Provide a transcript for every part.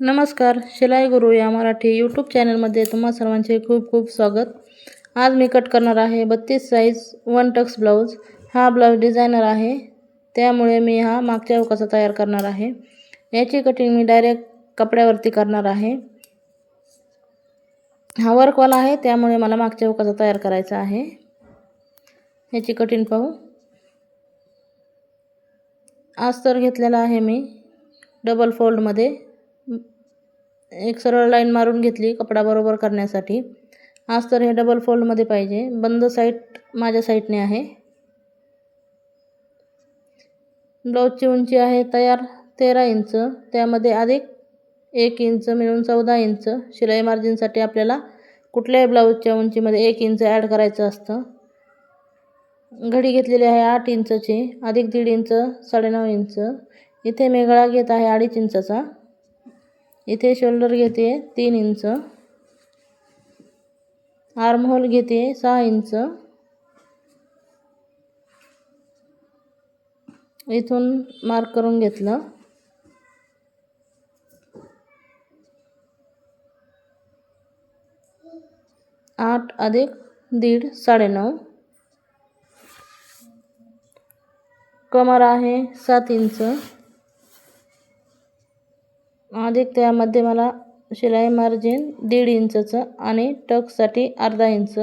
नमस्कार शिलाई गुरु या मराठी यूट्यूब चॅनलमध्ये तुम्हा सर्वांचे खूप खूप स्वागत. आज मी कट करणार आहे बत्तीस साईज वन टक्स ब्लाऊज हा ब्लाऊज डिझायनर आहे. त्यामुळे मी हा मागच्या अवकाचा तयार करणार आहे. याची कटिंग मी डायरेक्ट कपड्यावरती करणार आहे. हा वर्कवाला आहे त्यामुळे मला मागच्या अवकाचा तयार करायचा आहे. याची कटिंग पाहू. आज तर घेतलेला आहे मी डबल फोल्डमध्ये एक सरळ लाईन मारून घेतली कपडा बरोबर करण्यासाठी तर हे डबल फोल्डमध्ये पाहिजे. बंद साईट माझ्या साईडने आहे. ब्लाऊजची उंची आहे तयार तेरा इंच. त्यामध्ये अधिक एक इंच मिळून चौदा इंच. शिलाई मार्जिनसाठी आपल्याला कुठल्याही ब्लाऊजच्या उंचीमध्ये एक इंच ॲड करायचं असतं. घडी घेतलेली आहे आठ इंचची. अधिक दीड इंच साडेनऊ इंच. इथे मी गळा घेत आहे अडीच इंचाचा. इथे शोल्डर घेते तीन इंच. आर्महोल घेते सहा इंच. इथून मार्क करून घेतलं. आठ अधिक दीड साडेनऊ. कमर आहे सात इंच. अधिक त्यामध्ये मला शिलाई मार्जिन दीड इंचचं आणि टकसाठी अर्धा इंच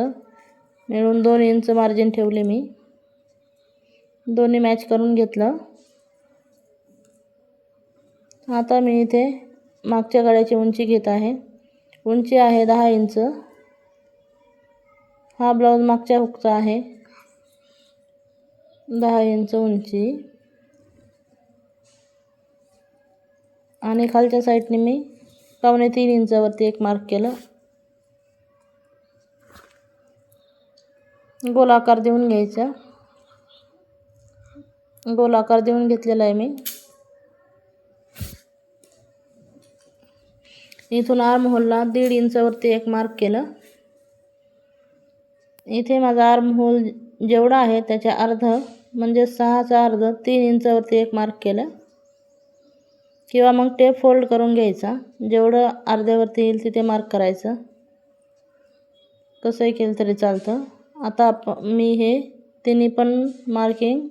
मिळून दोन इंच मार्जिन ठेवले मी. दोन्ही मॅच करून घेतलं. आता मी इथे मागच्या गळ्याची उंची घेत आहे. उंची आहे दहा इंच. हा ब्लाऊज मागच्या हुकचा आहे. दहा इंच उंची. आणि खालच्या साईडने मी पावणे तीन इंचावरती एक मार्क केलं. गोल आकार देऊन घ्यायचा. गोल आकार देऊन घेतलेला आहे मी. इथून आर्म होलला दीड इंचावरती एक मार्क केलं. इथे माझा आर्म होल जेवढा आहे त्याच्या अर्ध म्हणजे सहाचा अर्ध तीन इंचावरती एक मार्क केलं. किंवा मग टेप फोल्ड करून घ्यायचा. जेवढं अर्ध्यावरती येईल तिथे मार्क करायचं. कसंही केलं तरी चालतं. आता आप मी हे तिन्ही पण मार्किंग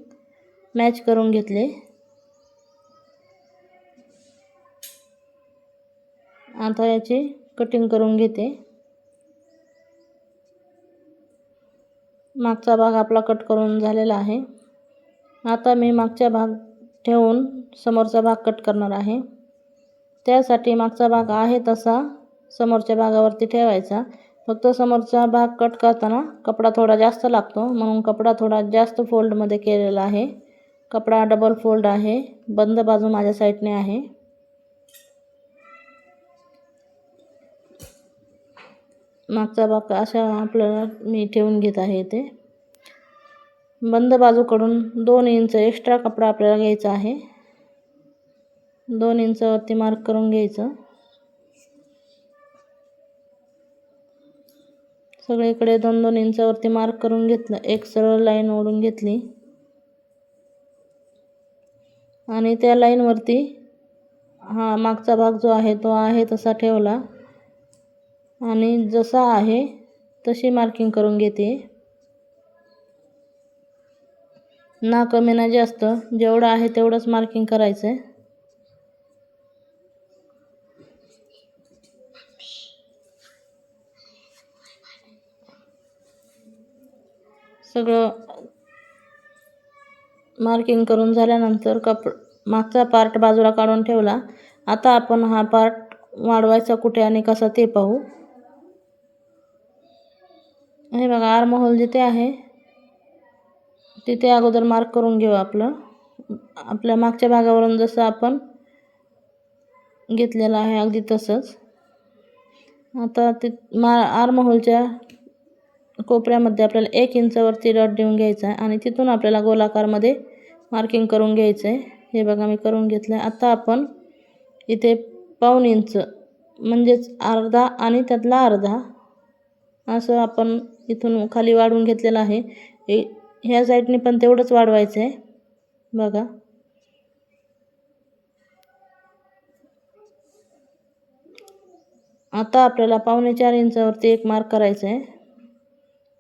मॅच करून घेतले. आता याची कटिंग करून घेते. मागचा भाग आपला कट करून झालेला आहे. आता मी मागच्या भाग ठेवून समोरचा भाग कट करणार आहे. त्यासाठी मागचा भाग आहे तसा समोरच्या भागावरती ठेवायचा. फक्त समोरचा भाग कट करताना कपडा थोडा जास्त लागतो. म्हणून कपडा थोडा जास्त फोल्डमध्ये केलेला आहे. कपडा डबल फोल्ड आहे. बंद बाजू माझ्या साईडने आहे. मागचा भाग अशा आपल्याला मी ठेवून घेत आहे इथे. बंद बाजूकडून दोन इंच एक्स्ट्रा कपडा आपल्याला घ्यायचा आहे. दोन इंचावरती मार्क करून घ्यायचं. सगळीकडे दोन दोन इंचावरती मार्क करून घेतलं. एक सरळ लाईन ओढून घेतली. आणि त्या लाईनवरती हा मागचा भाग जो आहे तो आहे तसा ठेवला. आणि जसा आहे तशी मार्किंग करून घेते. ना कमी ना जास्त. जेवढं आहे तेवढंच मार्किंग करायचं आहे सगळं मार्किंग करून झाल्यानंतर कप मागचा पार्ट बाजूला काढून ठेवला. आता आपण हा पार्ट वाढवायचा कुठे आणि कसा ते पाहू. हे बघा आर्महोल जिथे आहे तिथे अगोदर मार्क करून घेऊ आपलं. आपल्या मागच्या भागावरून जसं आपण घेतलेलं आहे अगदी तसंच. आता ते मा आर्महोलच्या कोपऱ्यामध्ये आपल्याला एक इंचावरती डॉट देऊन घ्यायचा आहे आणि तिथून आपल्याला गोलाकारमध्ये मार्किंग करून घ्यायचं आहे. हे बघा मी करून घेतलं आहे आता आपण इथे पाऊन इंच म्हणजेच अर्धा आणि त्यातला अर्धा असं आपण इथून खाली वाढवून घेतलेलं आहे. ह्या साईडने पण तेवढंच वाढवायचं आहे. बघा. आता आपल्याला पावणे चार इंचावरती एक मार्क करायचं आहे.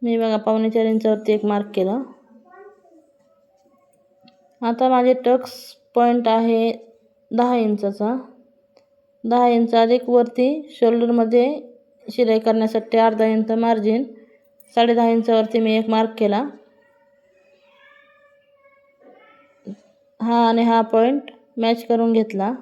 मी बघा पावणे चार इंचावरती एक मार्क केलं. आता माझे टक्स पॉईंट आहे दहा इंचाचा. दहा इंच अधिक वरती शोल्डरमध्ये शिलाई करण्यासाठी अर्धा इंच मार्जिन साडे दहा इंचावरती मी एक मार्क केला. हा आणि हा पॉईंट मॅच करून घेतला.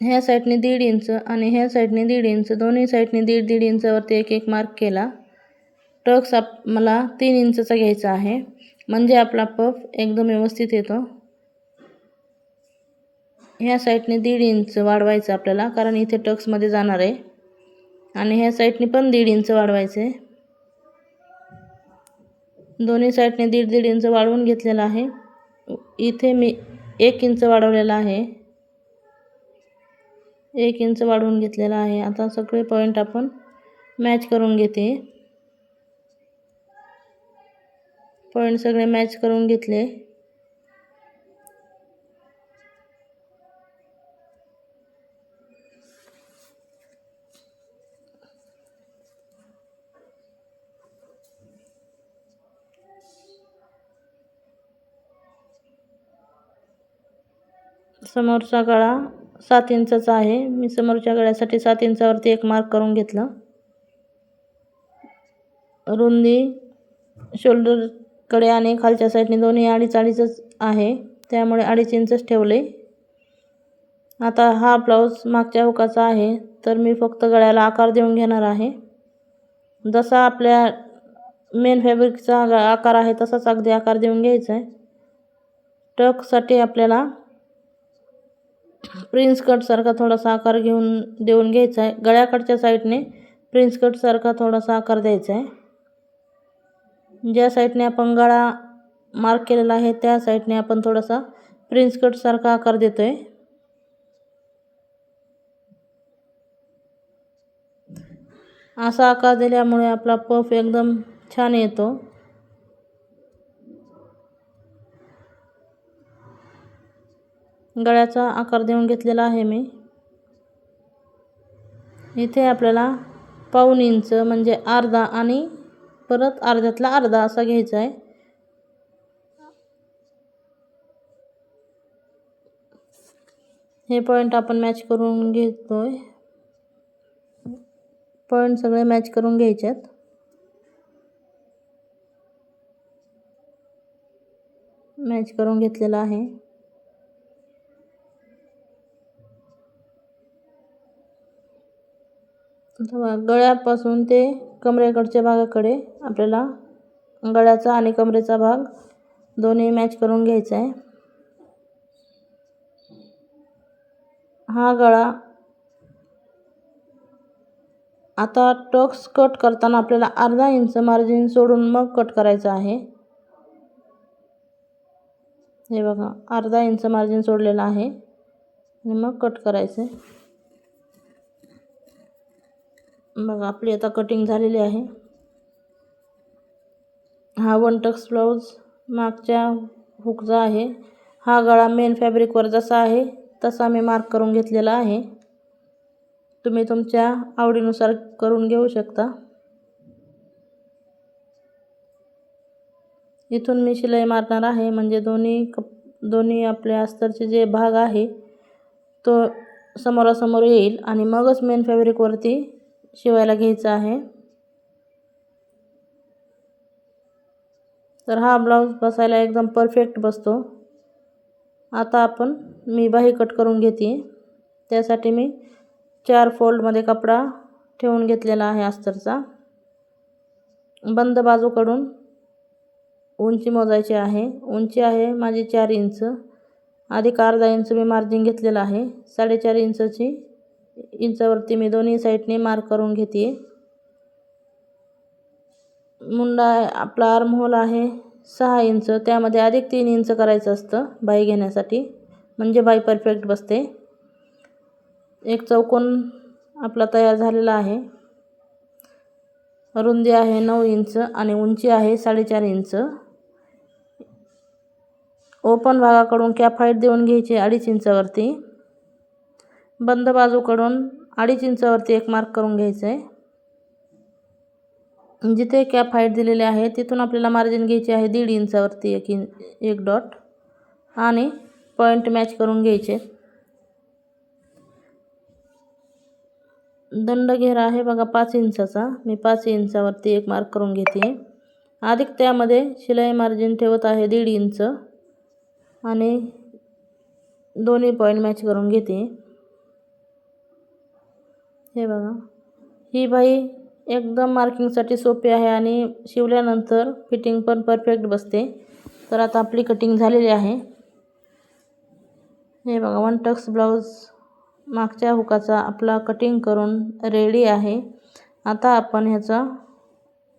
ह्या साईडने दीड इंच आणि ह्या साईडने दीड इंच दोन्ही साईडने दीड दीड इंचावरती एक एक मार्क केला. टक्स आप मला तीन इंचचा घ्यायचा आहे. म्हणजे आपला पफ एकदम व्यवस्थित येतो. ह्या साईडने दीड इंच वाढवायचं आपल्याला कारण इथे टक्समध्ये जाणार आहे. आणि ह्या साईडने पण दीड इंच वाढवायचे दोन्ही साईडने दीड दीड इंच वाढवून घेतलेलं आहे. इथे मी एक इंच वाढवलेला आहे. एक इंच वाढवून घेतलेला आहे. आता सगळे पॉईंट आपण मॅच करून घेते. पॉईंट सगळे मॅच करून घेतले. समोरचा गळा सात इंचाचा आहे. मी समोरच्या गळ्यासाठी सात इंचावरती एक मार्क करून घेतलं. रुंदी शोल्डरकडे आणि खालच्या साईडने दोन्ही अडीच अडीचच आहे. त्यामुळे अडीच इंचच ठेवले. आता हा ब्लाऊज मागच्या हुकाचा आहे. तर मी फक्त गळ्याला आकार देऊन घेणार आहे. जसा आपल्या मेन फॅब्रिकचा आकार आहे तसाच अगदी आकार देऊन घ्यायचा आहे टकसाठी आपल्याला प्रिन्स कटसारखा थोडासा आकार घेऊन देऊन घ्यायचा आहे. गळ्याकडच्या साईडने प्रिन्स कटसारखा थोडासा आकार द्यायचा आहे. ज्या साईडने आपण गळा मार्क केलेला आहे त्या साईडने आपण थोडासा प्रिन्स कटसारखा आकार देतो आहे असा आकार दिल्यामुळे आपला पफ एकदम छान येतो. गळ्याचा आकार देऊन घेतलेला आहे मी. इथे आपल्याला पाऊन इंच म्हणजे अर्धा आणि परत अर्ध्यातला अर्धा असा घ्यायचा आहे. हे पॉईंट आपण मॅच करून घेतोय. पॉईंट सगळे मॅच करून घ्यायच्यात मॅच करून घेतलेला आहे. गळ्यापासून ते कमरेकडच्या भागाकडे आपल्याला गळ्याचा आणि कमरेचा भाग दोन्ही मॅच करून घ्यायचा आहे. हा गळा आता टक्स कट करताना आपल्याला अर्धा इंच मार्जिन सोडून मग कट करायचं आहे. हे बघा अर्धा इंच मार्जिन सोडलेलं आहे आणि मग कट करायचं आहे. बघा आपली आता कटिंग झालेली आहे. हा वन टक्स ब्लाऊज मागच्या हुकचा आहे. हा गळा मेन फॅब्रिकवर जसा आहे तसा मी मार्क करून घेतलेला आहे. तुम्ही तुमच्या आवडीनुसार करून घेऊ शकता. इथून मी शिलाई मारणार आहे म्हणजे दोन्ही कप दोन्ही आपल्या अस्तरचे जे भाग आहे तो समोरासमोर येईल आणि मगच मेन फॅब्रिकवरती शिवायला घ्यायचा आहे. तर हा ब्लाऊज बसायला एकदम परफेक्ट बसतो. आता आपण मी बाही कट करून घेते. त्यासाठी मी चार फोल्डमध्ये कपडा ठेवून घेतलेला आहे अस्तरचा. बंद बाजूकडून उंची मोजायची आहे. उंची आहे माझी चार इंच. अधिक अर्धा इंच मी मार्जिन घेतलेलं आहे. साडेचार इंचची इंचावरती मी दोन्ही साईडने मार्क करून घेते. मुंडा आपला आर्महोल आहे सहा इंच त्यामध्ये अधिक तीन इंच करायचं असतं बाई घेण्यासाठी. म्हणजे बाई परफेक्ट बसते. एक चौकोन आपला तयार झालेला आहे. रुंदी आहे नऊ इंच आणि उंची आहे साडेचार इंच. ओपन भागाकडून कॅप हाईट देऊन घ्यायची अडीच इंचावरती. बंद बाजूकडून अडीच इंचावरती एक मार्क करून घ्यायचं आहे जिथे कॅप हाईट दिलेली आहे तिथून आपल्याला मार्जिन घ्यायची आहे दीड इंचावरती एक इं एक डॉट आणि पॉईंट मॅच करून घ्यायचे. दंड घेरा आहे बघा पाच इंचाचा. मी पाच इंचावरती एक मार्क करून घेते. अधिक त्यामध्ये शिलाई मार्जिन ठेवत आहे दीड इंच आणि दोन्ही पॉईंट मॅच करून घेते. हे बघा. ही बाई एकदम मार्किंगसाठी सोपी आहे आणि शिवल्यानंतर फिटिंग पण परफेक्ट बसते. तर आता आपली कटिंग झालेली आहे. हे बघा वन टक्स ब्लाऊज मागच्या हुकाचा आपला कटिंग करून रेडी आहे. आता आपण ह्याचा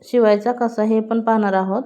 शिवायचा कसा हे पण पाहणार आहोत.